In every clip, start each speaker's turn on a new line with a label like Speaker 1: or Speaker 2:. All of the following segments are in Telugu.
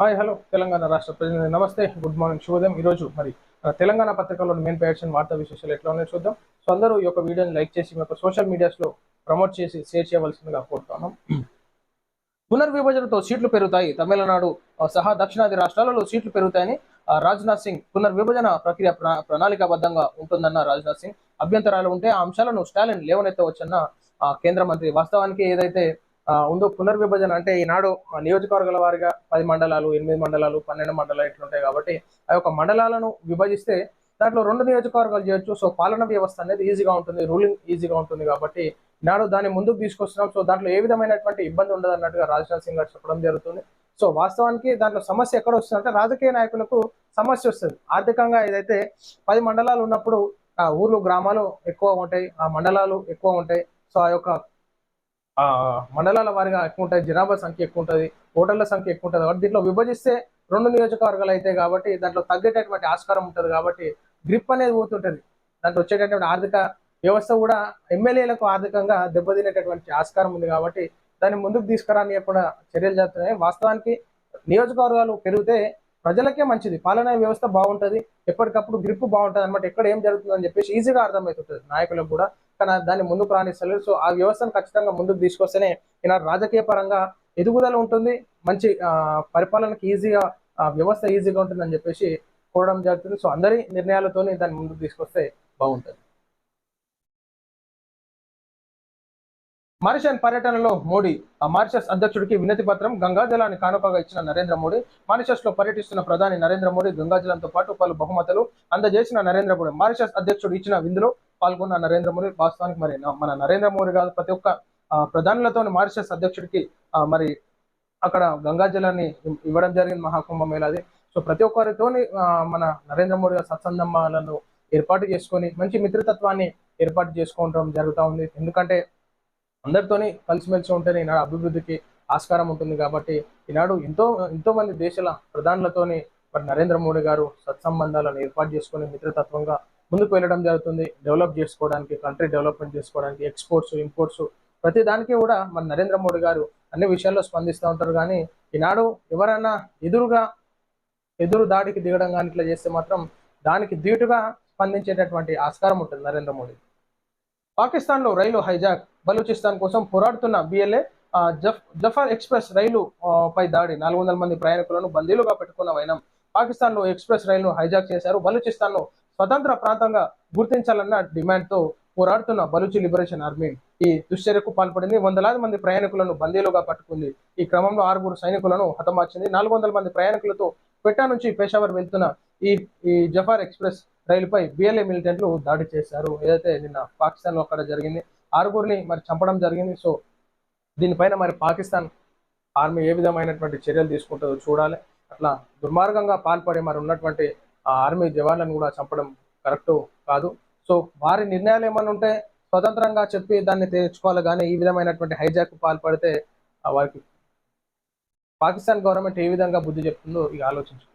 Speaker 1: హాయ్ హలో తెలంగాణ రాష్ట్ర ప్రజలు నమస్తే గుడ్ మార్నింగ్ శుభోదయం. ఈరోజు మరి తెలంగాణ పత్రికలోని మెయిన్ పేర్చిన వార్తా విశేషాలు ఎట్లా ఉన్నాయో చూద్దాం. సో అందరూ ఈ యొక్క వీడియోని లైక్ చేసి మీ యొక్క సోషల్ మీడియాస్లో ప్రమోట్ చేసి షేర్ చేయవలసిందిగా కోరుతున్నాం పునర్విభజనతో సీట్లు పెరుగుతాయి. తమిళనాడు సహా దక్షిణాది రాష్ట్రాలలో సీట్లు పెరుగుతాయని రాజ్నాథ్ సింగ్ పునర్విభజన ప్రక్రియ ప్రణాళికాబద్ధంగా ఉంటుందన్న రాజ్నాథ్ సింగ్. అభ్యంతరాలు ఉంటే ఆ అంశాలను స్టాలిన్ లేవనెత్తవచ్చన్న ఆ, కేంద్ర మంత్రి వాస్తవానికి ఏదైతే ఉందో పునర్విభజన అంటే ఈనాడు ఆ, నియోజకవర్గాల వారిగా పది మండలాలు ఎనిమిది మండలాలు పన్నెండు మండలాలు ఇట్లుంటాయి కాబట్టి ఆ యొక్క మండలాలను విభజిస్తే దాంట్లో రెండు నియోజకవర్గాలు చేయొచ్చు. సో పాలన వ్యవస్థ అనేది ఈజీగా ఉంటుంది రూలింగ్ ఈజీగా ఉంటుంది కాబట్టి నాడు దాన్ని ముందుకు తీసుకొస్తున్నాం. సో దాంట్లో ఏ విధమైనటువంటి ఇబ్బంది ఉండదు అన్నట్టుగా రాజ్నాథ్ సింగ్ గారు చెప్పడం జరుగుతుంది. సో వాస్తవానికి దాంట్లో సమస్య ఎక్కడ వస్తుందంటే రాజకీయ నాయకులకు సమస్య వస్తుంది. ఆర్థికంగా ఏదైతే పది మండలాలు ఉన్నప్పుడు ఆ ఊర్లు గ్రామాలు ఎక్కువ ఉంటాయి ఆ మండలాలు ఎక్కువ ఉంటాయి. సో ఆ యొక్క మండలాల వారిగా ఎక్కువ ఉంటుంది జనాభా సంఖ్య ఎక్కువ ఉంటుంది ఓటర్ల సంఖ్య ఎక్కువ ఉంటుంది కాబట్టి దీంట్లో విభజిస్తే రెండు నియోజకవర్గాలు అయితే కాబట్టి దాంట్లో తగ్గేటటువంటి ఆస్కారం ఉంటుంది కాబట్టి గ్రిప్ అనేది పోతుంటుంది. దాంట్లో వచ్చేటటువంటి ఆర్థిక వ్యవస్థ కూడా ఎమ్మెల్యేలకు ఆర్థికంగా దెబ్బతినేటటువంటి ఆస్కారం ఉంది కాబట్టి దాన్ని ముందుకు తీసుకురాని కూడా చర్యలు చేస్తున్నాయి వాస్తవానికి నియోజకవర్గాలు పెరిగితే ప్రజలకే మంచిది పాలనా వ్యవస్థ బాగుంటది ఎప్పటికప్పుడు గ్రిప్ బాగుంటుంది అనమాట ఎక్కడ ఏం జరుగుతుందని చెప్పేసి ఈజీగా అర్థమవుతుంటుంది. నాయకులకు కూడా కానీ దాన్ని ముందుకు రాణిస్తలేదు సో ఆ వ్యవస్థను ఖచ్చితంగా ముందుకు తీసుకొస్తేనే ఈనాడు రాజకీయ పరంగా ఎదుగుదల ఉంటుంది. మంచి పరిపాలనకి ఈజీగా వ్యవస్థ ఈజీగా ఉంటుందని చెప్పేసి కోరడం జరుగుతుంది. సో అందరి నిర్ణయాలతోనే దాన్ని ముందుకు తీసుకొస్తే బాగుంటుంది. మారిషస్ పర్యటనలో మోడీ మారిషస్ అధ్యక్షుడికి వినతి పత్రం గంగాజలాన్ని కానుకగా ఇచ్చిన నరేంద్ర మోడీ మారిషస్లో పర్యటిస్తున్న ప్రధాని నరేంద్ర మోడీ గంగాజలంతో పాటు పలు బహుమతులు అందజేసిన నరేంద్ర మోడీ మారిషస్ అధ్యక్షుడు ఇచ్చిన విందులో పాల్గొన్న నరేంద్ర మోడీ వాస్తవానికి మరి మన నరేంద్ర మోడీ కాదు ప్రతి ఒక్క ప్రధానులతో మారిషస్ అధ్యక్షుడికి మరి అక్కడ గంగాజలాన్ని జలాన్ని ఇవ్వడం జరిగింది మహాకుంభ మేళాది. సో ప్రతి ఒక్కరితోని మన నరేంద్ర మోడీ గారు సత్సంబంధాలను ఏర్పాటు చేసుకొని మంచి మిత్రతత్వాన్ని ఏర్పాటు చేసుకోవడం జరుగుతూ ఉంది. ఎందుకంటే అందరితోని కలిసిమెలిసి ఉంటేనే ఈనాడు అభివృద్ధికి ఆస్కారం ఉంటుంది కాబట్టి ఈనాడు ఎంతో ఎంతో మంది దేశాల ప్రధానులతోని మరి నరేంద్ర మోడీ గారు సత్సంబంధాలను ఏర్పాటు చేసుకొని మిత్రతత్వంగా ముందుకు వెళ్ళడం జరుగుతుంది. డెవలప్ చేసుకోవడానికి కంట్రీ డెవలప్మెంట్ చేసుకోవడానికి ఎక్స్పోర్ట్స్ ఇంపోర్ట్స్ ప్రతి దానికి కూడా మన నరేంద్ర మోడీ గారు అన్ని విషయాల్లో స్పందిస్తూ ఉంటారు. కానీ ఈనాడు ఎవరైనా ఎదురుగా ఎదురు దాడికి దిగడం కానీ ఇట్లా చేస్తే మాత్రం దానికి ధీటుగా స్పందించేటటువంటి ఆస్కారం ఉంటుంది నరేంద్ర మోడీ. పాకిస్తాన్లో రైలు హైజాక్ బలూచిస్తాన్ కోసం పోరాడుతున్న బిఎల్ఏ జఫ్ జఫర్ ఎక్స్ప్రెస్ రైలు పై దాడి. నాలుగు వందల మంది ప్రయాణికులను బందీలుగా పెట్టుకున్న వైనం పాకిస్తాన్లో ఎక్స్ప్రెస్ రైలును హైజాక్ చేశారు. బలూచిస్తాన్లో స్వతంత్ర ప్రాంతంగా గుర్తించాలన్న డిమాండ్తో పోరాడుతున్న బలూచి లిబరేషన్ ఆర్మీ ఈ దుశ్చర్యకు పాల్పడింది. వందలాది మంది ప్రయాణికులను బందీలుగా పట్టుకుంది. ఈ క్రమంలో ఆరుగురు సైనికులను హతమార్చింది. నాలుగు వందల మంది ప్రయాణికులతో పెట్టా నుంచి పేషావర్ వెళ్తున్న ఈ ఈ జఫార్ ఎక్స్ప్రెస్ రైలుపై బిఎల్ఏ మిలిటెంట్లు దాడి చేశారు. ఏదైతే నిన్న పాకిస్తాన్లో అక్కడ జరిగింది ఆరుగురిని మరి చంపడం జరిగింది. సో దీనిపైన మరి పాకిస్తాన్ ఆర్మీ ఏ విధమైనటువంటి చర్యలు తీసుకుంటుందో చూడాలి. అట్లా దుర్మార్గంగా పాల్పడి మరి ఉన్నటువంటి ఆ ఆర్మీ జవాన్లను కూడా చంపడం కరెక్ట్ కాదు. సో వారి నిర్ణయాలు ఏమైనా ఉంటే స్వతంత్రంగా చెప్పి దాన్ని తెచ్చుకోవాలి. కానీ ఈ విధమైనటువంటి హైజాక్ పాల్పడితే వారికి పాకిస్తాన్ గవర్నమెంట్ ఏ విధంగా బుద్ధి చెప్తుందో ఇక ఆలోచించుకోవాలి.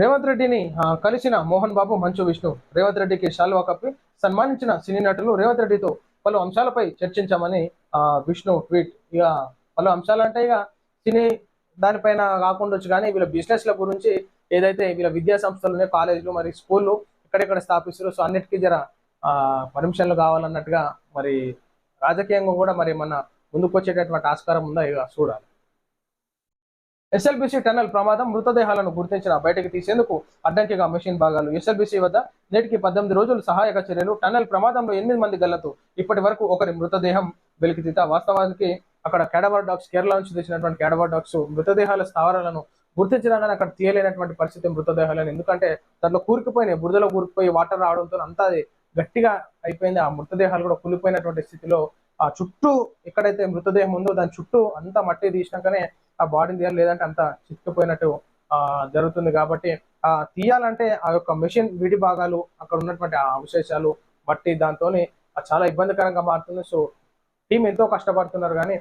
Speaker 1: రేవంత్ రెడ్డిని కలిసిన మోహన్ బాబు మంచు విష్ణు రేవంత్ రెడ్డికి శాల్వా కప్పి సన్మానించిన సినీ నటులు రేవంత్ రెడ్డితో పలు అంశాలపై చర్చించామని విష్ణు ట్వీట్. ఇక పలు అంశాలు అంటే ఇక సినీ దానిపైన కాకుండా వచ్చు కానీ వీళ్ళ బిజినెస్ల గురించి ఏదైతే వీళ్ళ విద్యా సంస్థలు ఉన్నాయి కాలేజీలు మరి స్కూళ్ళు ఎక్కడెక్కడ స్థాపిస్తారు సో అన్నిటికీ జర పర్మిషన్లు కావాలన్నట్టుగా మరి రాజకీయంగా కూడా మరి మన ముందుకు వచ్చేటటువంటి ఆస్కారం ఉందా? ఇక చూడాలి. ఎస్ఎల్బిసి టన్నల్ ప్రమాదం మృతదేహాలను గుర్తించిన బయటకు తీసేందుకు అడ్డంకిగా మెషిన్ భాగాలు. ఎస్ఎల్బిసి వద్ద నేటికి పద్దెనిమిది రోజులు సహాయక చర్యలు. టన్నల్ ప్రమాదంలో ఎనిమిది మంది గల్లతో ఇప్పటి వరకు ఒకరి మృతదేహం వెలికితీత. వాస్తవానికి అక్కడ క్యాడవర్ డాగ్స్ కేరళ నుంచి తెచ్చినటువంటి క్యాడవర్ డాగ్స్ మృతదేహాల స్థావరాలను గుర్తించడానికి అక్కడ తీయలేనటువంటి పరిస్థితి మృతదేహాలను. ఎందుకంటే దాంట్లో కూరుకుపోయినాయి బురదలో కూరుకుపోయి వాటర్ రావడంతో అంతా అది గట్టిగా అయిపోయింది. ఆ మృతదేహాలు కూడా కూలిపోయినటువంటి స్థితిలో ఆ చుట్టూ ఎక్కడైతే మృతదేహం ఉందో దాని చుట్టూ అంతా మట్టి తీసినాకనే ఆ బాడీని తీయాలి. లేదంటే అంత చిక్కుపోయినట్టు ఆ జరుగుతుంది కాబట్టి ఆ తీయాలంటే ఆ యొక్క మెషిన్ విడి భాగాలు అక్కడ ఉన్నటువంటి ఆ అవశేషాలు మట్టి దాంతో చాలా ఇబ్బందికరంగా మారుతుంది. సో టీం ఎంతో కష్టపడుతున్నారు కానీ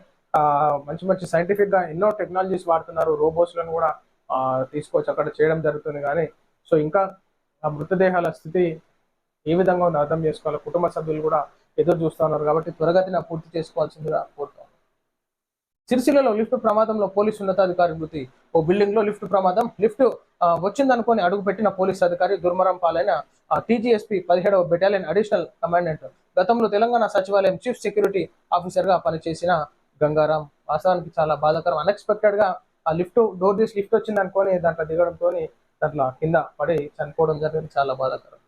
Speaker 1: మంచి మంచి సైంటిఫిక్గా ఎన్నో టెక్నాలజీస్ వాడుతున్నారు. రోబోస్లను కూడా ఆ, తీసుకొచ్చి అక్కడ చేయడం జరుగుతుంది కానీ సో ఇంకా ఆ మృతదేహాల స్థితి ఏ విధంగా ఉందో అర్థం చేసుకోవాలి. కుటుంబ సభ్యులు కూడా ఎదురు చూస్తున్నారు కాబట్టి త్వరగతిన పూర్తి చేసుకోవాల్సిందిగా కోరుతాను సిరిసిల్లలో లిఫ్ట్ ప్రమాదంలో పోలీసు ఉన్నతాధికారి మృతి. ఓ బిల్డింగ్లో లిఫ్ట్ ప్రమాదం. లిఫ్ట్ వచ్చిందనుకొని వచ్చిందనుకొని అడుగుపెట్టిన పోలీస్ అధికారి దుర్మరం పాలైన టీజీఎస్పీ పదిహేడవ బెటాలియన్ అడిషనల్ కమాండెంట్ గతంలో తెలంగాణ సచివాలయం చీఫ్ సెక్యూరిటీ ఆఫీసర్గా పనిచేసిన గంగారాం వాస్తవానికి చాలా బాధాకరం. అన్ఎక్స్పెక్టెడ్గా ఆ లిఫ్ట్ డోర్ తీసి లిఫ్ట్ వచ్చింది అనుకొని దాంట్లో దిగడంతో దాంట్లో కింద పడి చనిపోవడం జరిగింది. చాలా బాధాకరం.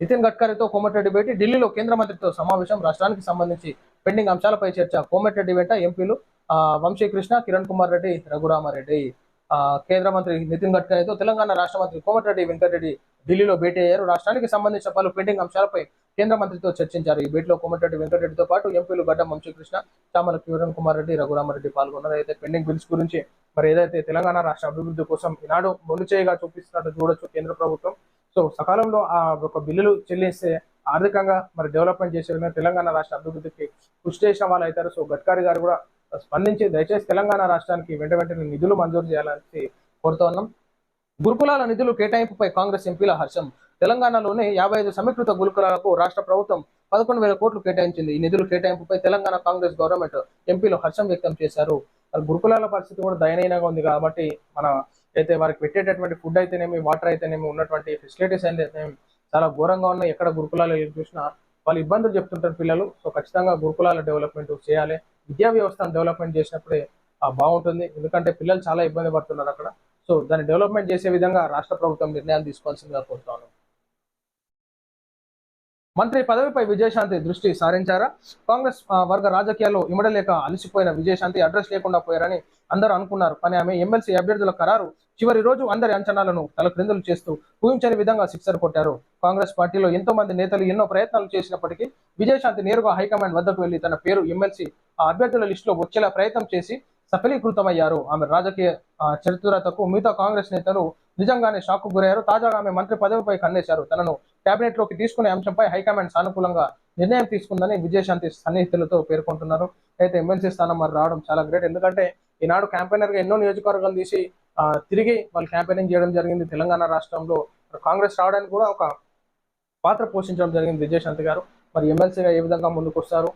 Speaker 1: నితిన్ గడ్కరీతో కోమటిరెడ్డి భేటీ ఢిల్లీలో కేంద్ర మంత్రితో సమావేశం రాష్ట్రానికి సంబంధించి పెండింగ్ అంశాలపై చర్చ. కోమటిరెడ్డి వెంట ఎంపీలు వంశీకృష్ణ కిరణ్ కుమార్ రెడ్డి రఘురామారెడ్డి. ఆ, కేంద్ర మంత్రి నితిన్ గడ్కరీతో తెలంగాణ రాష్ట్ర మంత్రి కోమటిరెడ్డి వెంకటరెడ్డి ఢిల్లీలో భేటీ అయ్యారు. రాష్ట్రానికి సంబంధించిన పలు పెండింగ్ అంశాలపై కేంద్ర మంత్రితో చర్చించారు. ఈ భేటీలో కోమటిరెడ్డి వెంకటరెడ్డితో పాటు ఎంపీలు గడ్డ వంశీకృష్ణ చామల కిరణ్ కుమార్ రెడ్డి రఘురామరెడ్డి పాల్గొన్నారు. అయితే పెండింగ్ బిల్స్ గురించి మరి ఏదైతే తెలంగాణ రాష్ట్ర అభివృద్ధి కోసం ఈనాడు మొండు చేయగా చూపిస్తున్నట్టు చూడొచ్చు కేంద్ర ప్రభుత్వం. సో సకాలంలో ఆ ఒక బిల్లులు చెల్లిస్తే ఆర్థికంగా మరి డెవలప్మెంట్ చేసే విధంగా తెలంగాణ రాష్ట్ర అభివృద్ధికి కృషి చేసిన వాళ్ళు అవుతారు. సో గడ్కరీ గారు కూడా స్పందించి దయచేసి తెలంగాణ రాష్ట్రానికి వెంట వెంటనే నిధులు మంజూరు చేయాలని కోరుతూ ఉన్నాం. గురుకులాల నిధులు కేటాయింపుపై కాంగ్రెస్ ఎంపీల హర్షం. తెలంగాణలోని యాభై ఐదు సమీకృత గురుకులాలకు రాష్ట్ర ప్రభుత్వం పదకొండు వేల కోట్లు కేటాయించింది. ఈ నిధులు కేటాయింపుపై తెలంగాణ కాంగ్రెస్ గవర్నమెంట్ ఎంపీలు హర్షం వ్యక్తం చేశారు. మరి గురుకులాల పరిస్థితి కూడా దయనీయంగా ఉంది కాబట్టి మన అయితే వారికి పెట్టేటటువంటి ఫుడ్ అయితేనేమి వాటర్ అయితేనేమి ఉన్నటువంటి ఫెసిలిటీస్ అయితేనేమి చాలా ఘోరంగా ఉన్నాయి. ఎక్కడ గురుకులాలు చూసినా వాళ్ళు ఇబ్బందులు చెప్తుంటారు పిల్లలు. సో ఖచ్చితంగా గురుకులాల డెవలప్మెంట్ చేయాలి. విద్యా వ్యవస్థను డెవలప్మెంట్ చేసినప్పుడే బాగుంటుంది. ఎందుకంటే పిల్లలు చాలా ఇబ్బంది పడుతున్నారు అక్కడ. సో దాన్ని డెవలప్మెంట్ చేసే విధంగా రాష్ట్ర ప్రభుత్వం నిర్ణయాలు తీసుకోవాల్సిందిగా కోరుతాను మంత్రి పదవిపై విజయశాంతి దృష్టి సారించారా? కాంగ్రెస్ ఆ, వర్గ రాజకీయాల్లో ఇమడలేక అలసిపోయిన విజయశాంతి అడ్రస్ లేకుండా పోయారని అందరూ అనుకున్నారు. కానీ ఆమె ఎమ్మెల్సీ అభ్యర్థుల ఖరారు. చివరి రోజు అందరి అంచనాలను తలక్రిందులు చేస్తూ ఊహించని విధంగా సిక్సర్ కొట్టారు. కాంగ్రెస్ పార్టీలో ఎంతో మంది నేతలు ఎన్నో ప్రయత్నాలు చేసినప్పటికీ విజయశాంతి నేరుగా హైకమాండ్ వద్దకు వెళ్ళి తన పేరు ఎమ్మెల్సీ ఆ అభ్యర్థుల లిస్టులో వచ్చేలా ప్రయత్నం చేసి సఫలీకృతమయ్యారు. ఆమె రాజకీయ చరిత్రతకు మిగతా కాంగ్రెస్ నేతలు నిజంగానే షాక్ గురయ్యారు. తాజాగా ఆమె మంత్రి పదవిపై కన్నేశారు. తనను లోకి తీసుకునే అంశంపై హైకమాండ్ సానుకూలంగా నిర్ణయం తీసుకుందని విజయశాంతి సన్నిహితులతో పేర్కొంటున్నారు. అయితే ఎమ్మెల్సీ స్థానం మరి రావడం చాలా గ్రేట్. ఎందుకంటే ఈనాడు క్యాంపెయినర్గా ఎన్నో నియోజకవర్గాలు తీసి తిరిగి వాళ్ళు క్యాంపెయినింగ్ చేయడం జరిగింది తెలంగాణ రాష్ట్రంలో. కాంగ్రెస్ రావడానికి కూడా ఒక పాత్ర పోషించడం జరిగింది విజయశాంతి గారు. మరి ఎమ్మెల్సీగా ఏ విధంగా ముందుకు వస్తారు?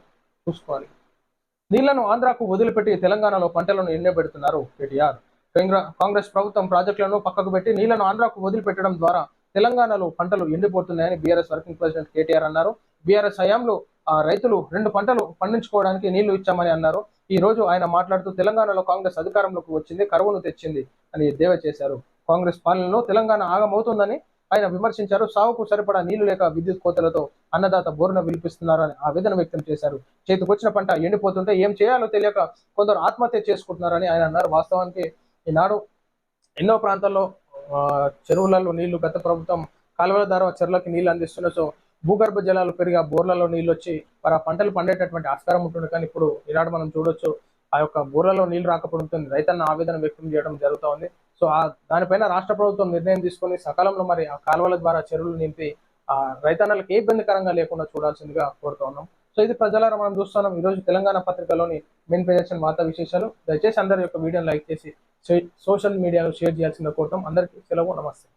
Speaker 1: చూసుకోవాలి. నీళ్ళను ఆంధ్రాకు వదిలిపెట్టి తెలంగాణలో పంటలను ఎండబెడుతున్నారు కేటీఆర్. కేంద్ర- కాంగ్రెస్ ప్రభుత్వం ప్రాజెక్టులను పక్కకు పెట్టి నీళ్ళను ఆంధ్రాకు వదిలిపెట్టడం ద్వారా తెలంగాణలో పంటలు ఎండిపోతున్నాయని బీఆర్ఎస్ వర్కింగ్ ప్రెసిడెంట్ కేటీఆర్ అన్నారు. బీఆర్ఎస్ హయాంలో ఆ, రైతులు రెండు పంటలు పండించుకోవడానికి నీళ్ళు ఇచ్చామని అన్నారు. ఈ రోజు ఆయన మాట్లాడుతూ తెలంగాణలో కాంగ్రెస్ అధికారంలోకి వచ్చింది కరువును తెచ్చింది అని ఎద్దేవా చేశారు. కాంగ్రెస్ పాలనలో తెలంగాణ ఆగమవుతుందని ఆయన విమర్శించారు. సాగుకు సరిపడా నీళ్ళు లేక విద్యుత్ కోతలతో అన్నదాత బోరున విలిపిస్తున్నారని ఆవేదన వ్యక్తం చేశారు. చేతికొచ్చిన పంట ఎండిపోతుంటే ఏం చేయాలో తెలియక కొందరు ఆత్మహత్య చేసుకుంటున్నారని ఆయన అన్నారు. వాస్తవానికి ఈనాడు ఎన్నో ప్రాంతాల్లో చెరువులలో నీళ్ళు గత ప్రభుత్వం కాలువల ద్వారా చెరువులకి నీళ్ళు అందిస్తున్న సో భూగర్భ జలాలు పెరిగి ఆ బోర్లలో నీళ్ళు వచ్చి మరి ఆ పంటలు పండేటటువంటి ఆస్కారం ఉంటుంది. కానీ ఇప్పుడు ఈనాడు మనం చూడొచ్చు ఆ యొక్క బోర్లలో నీళ్ళు రాకపోవడంతో రైతన్న ఆవేదన వ్యక్తం చేయడం జరుగుతూ ఉంది. సో ఆ దానిపైన రాష్ట్ర ప్రభుత్వం నిర్ణయం తీసుకొని సకాలంలో మరి ఆ కాలువల ద్వారా చెరువులు నింపి ఆ రైతన్నలకు ఏ ఇబ్బందికరంగా లేకుండా చూడాల్సిందిగా కోరుతా ఉన్నాం. సో ఇది ప్రజలారా మనం చూస్తున్నాం ఈ రోజు తెలంగాణ పత్రికలోని మెయిన్ పేజెస్ వార్తా విశేషాలు. దయచేసి అందరి యొక్క వీడియోని లైక్ చేసి సోషల్ మీడియాలో షేర్ చేయాల్సిందిగా కోరటం అందరికీ సెలవు నమస్తే.